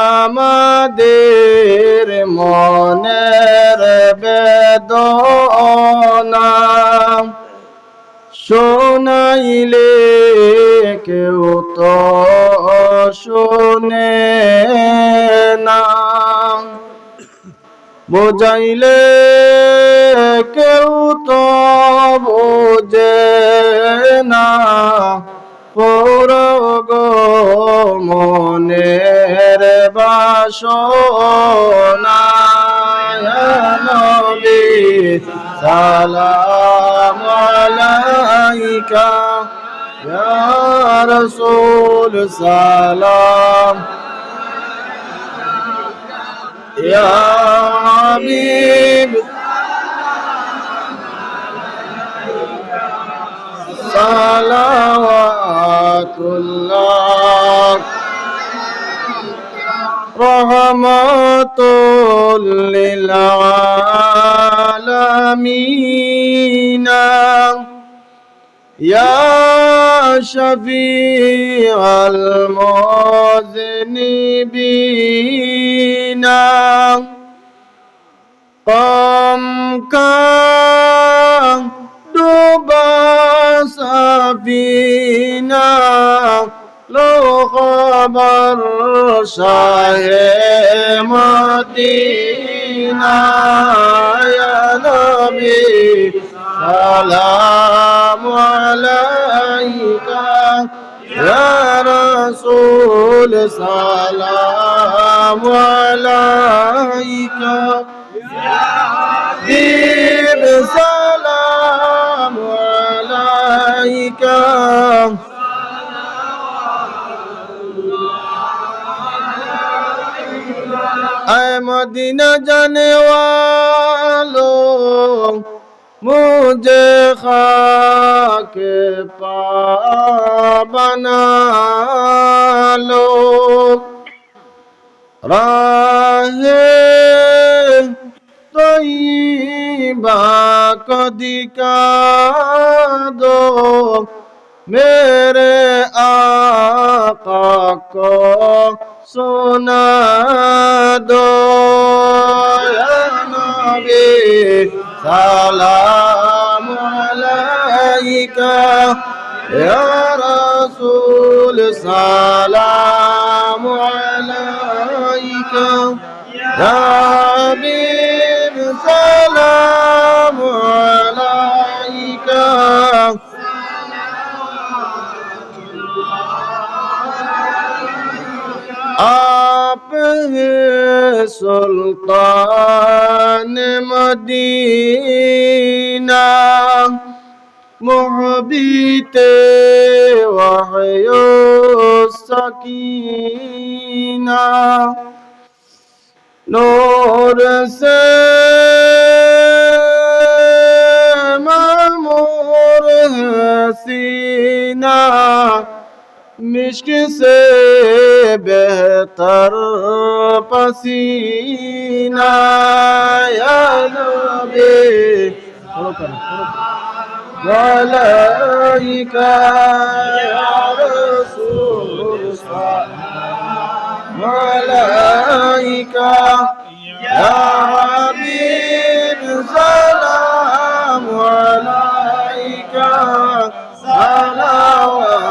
আমাদের মনের বেদনা শোনাইলে কেউ তো শোনে না। বোঝাইলে কেউ তো বাসনা নবী সালাম আলাইকা ইয়া রাসূল সালাম ইয়া হাবিব সালাওয়াতুল্লাহ رحمة للعالمين يا شفيع المذنبين قم كان دبا سبيل বর্ষায় মদিনায় নবী সালাম আলাইকা। ইয়া রাসূল সালাম मदीना जाने वालों मुझे खाके पा बना लो राहे तय्यबा को दिखा दो मेरे आका को सोना سلام عليك يا رسول سلام عليك يا حبيب سلام عليك آپ here. سلطان مدینہ محبیت وحی و سکینہ نور معمور ہے سینہ مشک سے بہتر پسینہ یا نبی عليك يا رسول عليك يا حبيب سلام عليك صلوات